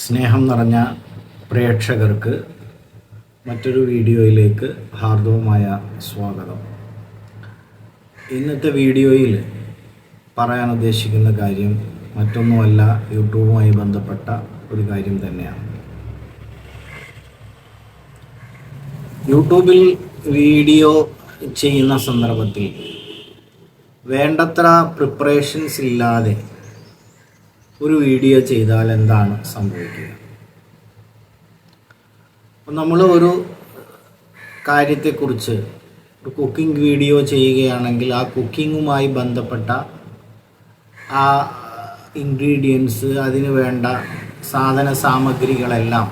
സ്നേഹം നിറഞ്ഞ പ്രേക്ഷകർക്ക് മറ്റൊരു വീഡിയോയിലേക്ക് ഹാർദവമായ സ്വാഗതം. ഇന്നത്തെ വീഡിയോയിൽ പറയാൻ ഉദ്ദേശിക്കുന്ന കാര്യം മറ്റൊന്നുമല്ല യൂട്യൂബുമായി ബന്ധപ്പെട്ട ഒരു കാര്യം തന്നെയാണ്. യൂട്യൂബിൽ വീഡിയോ ചെയ്യുന്ന സന്ദർഭത്തിൽ വേണ്ടത്ര പ്രിപ്പറേഷൻസ് ഇല്ലാതെ ഒരു വീഡിയോ ചെയ്താൽ എന്താണ് സംഭവിക്കുക? നമ്മൾ ഒരു കാര്യത്തെക്കുറിച്ച് ഒരു കുക്കിംഗ് വീഡിയോ ചെയ്യുകയാണെങ്കിൽ ആ കുക്കിങ്ങുമായി ബന്ധപ്പെട്ട ആ ഇൻഗ്രീഡിയൻസ് അതിന് വേണ്ട സാധന സാമഗ്രികളെല്ലാം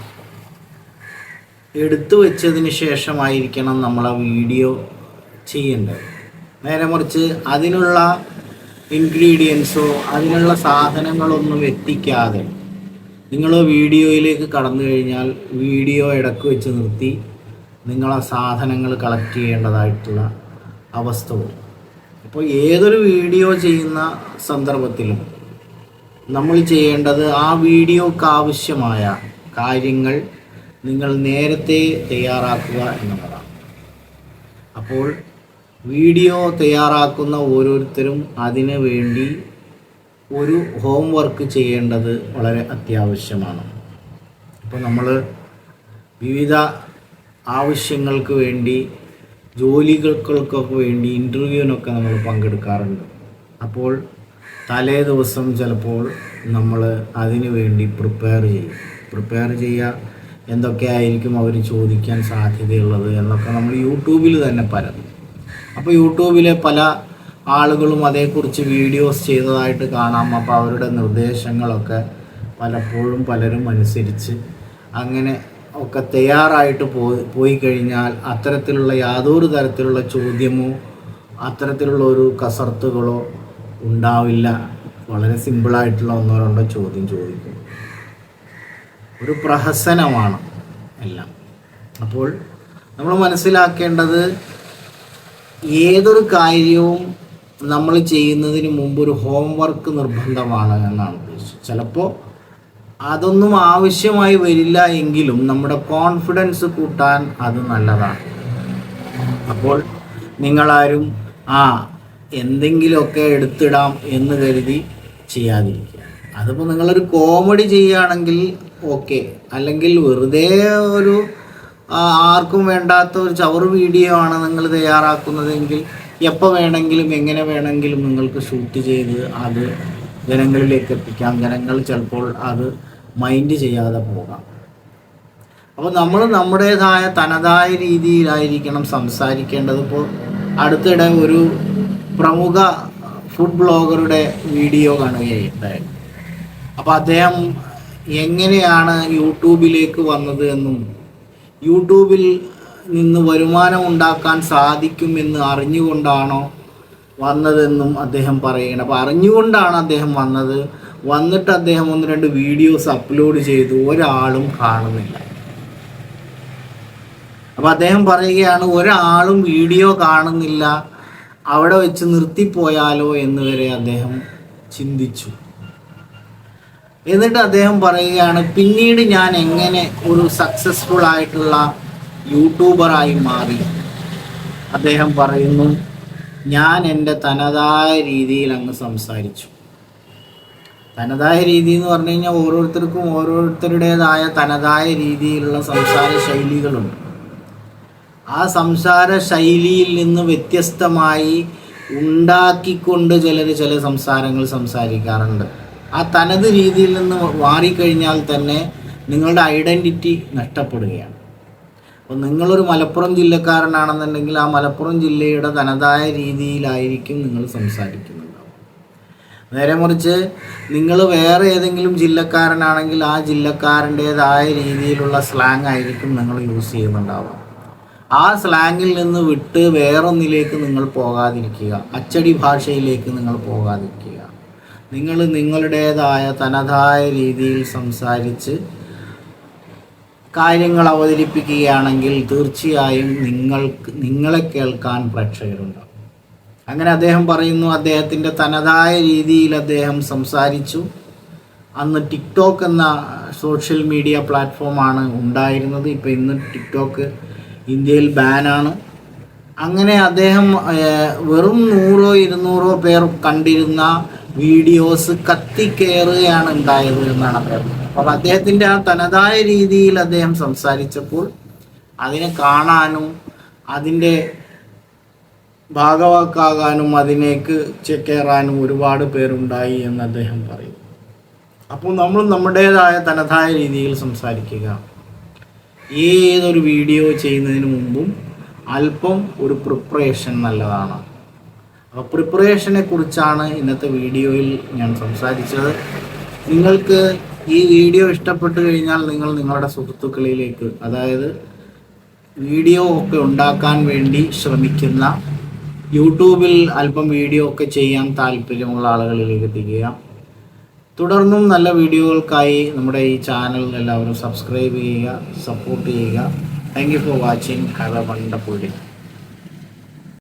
എടുത്തു വെച്ചതിന് ശേഷമായിരിക്കണം നമ്മൾ ആ വീഡിയോ ചെയ്യേണ്ടത്. നേരെ മറിച്ച് അതിനുള്ള ഇൻഗ്രീഡിയൻസോ അതിനുള്ള സാധനങ്ങളൊന്നും എത്തിക്കാതെ നിങ്ങൾ വീഡിയോയിലേക്ക് കടന്നു കഴിഞ്ഞാൽ വീഡിയോ ഇടയ്ക്ക് വെച്ച് നിർത്തി നിങ്ങൾ ആ സാധനങ്ങൾ കളക്ട് ചെയ്യേണ്ടതായിട്ടുള്ള അവസ്ഥ വരും. അപ്പോൾ ഏതൊരു വീഡിയോ ചെയ്യുന്ന സന്ദർഭത്തിലും നമ്മൾ ചെയ്യേണ്ടത് ആ വീഡിയോക്ക് ആവശ്യമായ കാര്യങ്ങൾ നിങ്ങൾ നേരത്തെ തയ്യാറാക്കുക എന്നുള്ളതാണ്. അപ്പോൾ വീഡിയോ തയ്യാറാക്കുന്ന ഓരോരുത്തരും അതിനു വേണ്ടി ഒരു ഹോം വർക്ക് ചെയ്യേണ്ടത് വളരെ അത്യാവശ്യമാണ്. ഇപ്പോൾ നമ്മൾ വിവിധ ആവശ്യങ്ങൾക്ക് വേണ്ടി ജോലികൾക്കൊക്കെ വേണ്ടി ഇന്റർവ്യൂവിനൊക്കെ നമ്മൾ പങ്കെടുക്കാറുണ്ട്. അപ്പോൾ തലേ ദിവസം ചിലപ്പോൾ നമ്മൾ അതിനു വേണ്ടി പ്രിപ്പയർ ചെയ്യും. പ്രിപ്പയർ ചെയ്യുക എന്തൊക്കെയായിരിക്കും അവർ ചോദിക്കാൻ സാധ്യതയുള്ളത് എന്നൊക്കെ നമ്മൾ യൂട്യൂബിൽ തന്നെ പരന്നു അപ്പോൾ യൂട്യൂബിലെ പല ആളുകളും അതേക്കുറിച്ച് വീഡിയോസ് ചെയ്തതായിട്ട് കാണാം. അപ്പോൾ അവരുടെ നിർദ്ദേശങ്ങളൊക്കെ പലപ്പോഴും പലരും അനുസരിച്ച് അങ്ങനെ ഒക്കെ തയ്യാറായിട്ട് പോയി പോയി കഴിഞ്ഞാൽ അത്തരത്തിലുള്ള യാതൊരു തരത്തിലുള്ള ചോദ്യമോ അത്തരത്തിലുള്ള ഒരു കസർത്തുകളോ ഉണ്ടാവില്ല. വളരെ സിമ്പിളായിട്ടുള്ള ഒന്നോ രണ്ടോ ചോദ്യം ചോദിക്കും. ഒരു പ്രഹസനമാണ് എല്ലാം. അപ്പോൾ നമ്മൾ മനസ്സിലാക്കേണ്ടത് ഏതൊരു കാര്യവും നമ്മൾ ചെയ്യുന്നതിന് മുമ്പ് ഒരു ഹോംവർക്ക് നിർബന്ധമാണ് എന്നാണ് ഉദ്ദേശിച്ചത്. ചിലപ്പോൾ അതൊന്നും ആവശ്യമായി വരില്ല എങ്കിലും നമ്മുടെ കോൺഫിഡൻസ് കൂട്ടാൻ അത് നല്ലതാണ്. അപ്പോൾ നിങ്ങളാരും ആ എന്തെങ്കിലുമൊക്കെ എടുത്തിടാം എന്ന് കരുതി ചെയ്യാതിരിക്കുക. അതിപ്പോൾ നിങ്ങളൊരു കോമഡി ചെയ്യുകയാണെങ്കിൽ ഓക്കെ അല്ലെങ്കിൽ വെറുതെ ഒരു ആർക്കും വേണ്ടാത്ത ഒരു ചവറ് വീഡിയോ ആണ് നിങ്ങൾ തയ്യാറാക്കുന്നതെങ്കിൽ എപ്പോൾ വേണമെങ്കിലും എങ്ങനെ വേണമെങ്കിലും നിങ്ങൾക്ക് ഷൂട്ട് ചെയ്ത് അത് ജനങ്ങളിലേക്ക് എത്തിക്കാം. ജനങ്ങൾ ചിലപ്പോൾ അത് മൈൻഡ് ചെയ്യാതെ പോകാം. അപ്പോൾ നമ്മൾ നമ്മുടേതായ തനതായ രീതിയിലായിരിക്കണം സംസാരിക്കേണ്ടത്. ഇപ്പോൾ അടുത്തിടെ ഒരു പ്രമുഖ ഫുഡ് ബ്ലോഗറുടെ വീഡിയോ കാണുകയുണ്ടായി. അപ്പോൾ അദ്ദേഹം എങ്ങനെയാണ് യൂട്യൂബിലേക്ക് വന്നത് എന്നും യൂട്യൂബിൽ നിന്ന് വരുമാനം ഉണ്ടാക്കാൻ സാധിക്കുമെന്ന് അറിഞ്ഞുകൊണ്ടാണോ വന്നതെന്നും അദ്ദേഹം പറയുകയാണ്. അപ്പോൾ അറിഞ്ഞുകൊണ്ടാണ് അദ്ദേഹം വന്നത്. വന്നിട്ട് അദ്ദേഹം ഒന്ന് രണ്ട് വീഡിയോസ് അപ്ലോഡ് ചെയ്തു ഒരാളും കാണുന്നില്ല. അപ്പോൾ അദ്ദേഹം പറയുകയാണ് ഒരാളും വീഡിയോ കാണുന്നില്ല. അവിടെ വെച്ച് നിർത്തിപ്പോയാലോ എന്ന് വരെ അദ്ദേഹം ചിന്തിച്ചു. എന്നിട്ട് അദ്ദേഹം പറയുകയാണ് പിന്നീട് ഞാൻ എങ്ങനെ ഒരു സക്സസ്ഫുൾ ആയിട്ടുള്ള യൂട്യൂബറായി മാറി? അദ്ദേഹം പറയുന്നു ഞാൻ എന്റെ തനതായ രീതിയിൽ അങ്ങ് സംസാരിച്ചു. തനതായ രീതി എന്ന് പറഞ്ഞു കഴിഞ്ഞാൽ ഓരോരുത്തർക്കും ഓരോരുത്തരുടേതായ തനതായ രീതിയിലുള്ള സംസാര ശൈലികളുണ്ട്. ആ സംസാര ശൈലിയിൽ നിന്ന് വ്യത്യസ്തമായി ഉണ്ടാക്കിക്കൊണ്ട് ചിലർ ചില സംസാരങ്ങൾ സംസാരിക്കാറുണ്ട്. ആ തനത് രീതിയിൽ നിന്ന് മാറിക്കഴിഞ്ഞാൽ തന്നെ നിങ്ങളുടെ ഐഡന്റിറ്റി നഷ്ടപ്പെടുകയാണ്. അപ്പോൾ നിങ്ങളൊരു മലപ്പുറം ജില്ലക്കാരനാണെന്നുണ്ടെങ്കിൽ ആ മലപ്പുറം ജില്ലയുടെ തനതായ രീതിയിലായിരിക്കും നിങ്ങൾ സംസാരിക്കുന്നുണ്ടാവും നേരെ മറിച്ച് നിങ്ങൾ വേറെ ഏതെങ്കിലും ജില്ലക്കാരനാണെങ്കിൽ ആ ജില്ലക്കാരന്റേതായ രീതിയിലുള്ള സ്ലാങ് ആയിരിക്കും നിങ്ങൾ യൂസ് ചെയ്യുന്നുണ്ടാവുക. ആ സ്ലാങ്ങിൽ നിന്ന് വിട്ട് വേറൊന്നിലേക്ക് നിങ്ങൾ പോകാതിരിക്കുക. അച്ചടി ഭാഷയിലേക്ക് നിങ്ങൾ പോകാതിരിക്കുക. നിങ്ങൾ നിങ്ങളുടേതായ തനതായ രീതിയിൽ സംസാരിച്ച് കാര്യങ്ങൾ അവതരിപ്പിക്കുകയാണെങ്കിൽ തീർച്ചയായും നിങ്ങൾക്ക് നിങ്ങളെ കേൾക്കാൻ പ്രേക്ഷകരുണ്ടാവും അങ്ങനെ അദ്ദേഹം പറയുന്നു അദ്ദേഹത്തിന്റെ തനതായ രീതിയിൽ അദ്ദേഹം സംസാരിച്ചു. അന്ന് ടിക്ടോക്ക് എന്ന സോഷ്യൽ മീഡിയ പ്ലാറ്റ്ഫോമാണ് ഉണ്ടായിരുന്നത്. ഇപ്പോൾ ഇന്ന് ടിക്ടോക്ക് ഇന്ത്യയിൽ ബാനാണ്. അങ്ങനെ അദ്ദേഹം വെറും നൂറോ ഇരുന്നൂറോ പേർ കണ്ടിരുന്ന വീഡിയോസ് കത്തിക്കേറുകയാണ് ഉണ്ടായത് എന്നാണ് അദ്ദേഹം അപ്പോൾ അദ്ദേഹത്തിന്റെ ആ തനതായ രീതിയിൽ അദ്ദേഹം സംസാരിച്ചപ്പോൾ അതിനെ കാണാനും അതിന്റെ ഭാഗവാക്കാകാനും അതിനേക്ക് ചെക്കേറാനും ഒരുപാട് പേരുണ്ടായി എന്ന് അദ്ദേഹം പറയും അപ്പോൾ നമ്മൾ നമ്മുടേതായ തനതായ രീതിയിൽ സംസാരിക്കുക. ഏതൊരു വീഡിയോ ചെയ്യുന്നതിന് മുമ്പും അല്പം ഒരു പ്രിപ്പറേഷൻ നല്ലതാണ്. പ്രിപ്പറേഷനെ കുറിച്ചാണ് ഇന്നത്തെ വീഡിയോയിൽ ഞാൻ സംസാരിച്ചത്. നിങ്ങൾക്ക് ഈ വീഡിയോ ഇഷ്ടപ്പെട്ടു കഴിഞ്ഞാൽ നിങ്ങൾ നിങ്ങളുടെ സുഹൃത്തുക്കളിലേക്ക് അതായത് വീഡിയോ ഒക്കെ ഉണ്ടാക്കാൻ വേണ്ടി ശ്രമിക്കുന്ന യൂട്യൂബിൽ അല്പം വീഡിയോ ഒക്കെ ചെയ്യാൻ താല്പര്യമുള്ള ആളുകളിലേക്ക് എത്തിക്കുക. തുടർന്നും നല്ല വീഡിയോകൾക്കായി നമ്മുടെ ഈ ചാനൽ എല്ലാവരും സബ്സ്ക്രൈബ് ചെയ്യുക സപ്പോർട്ട് ചെയ്യുക. Thank you for watching have a wonderful day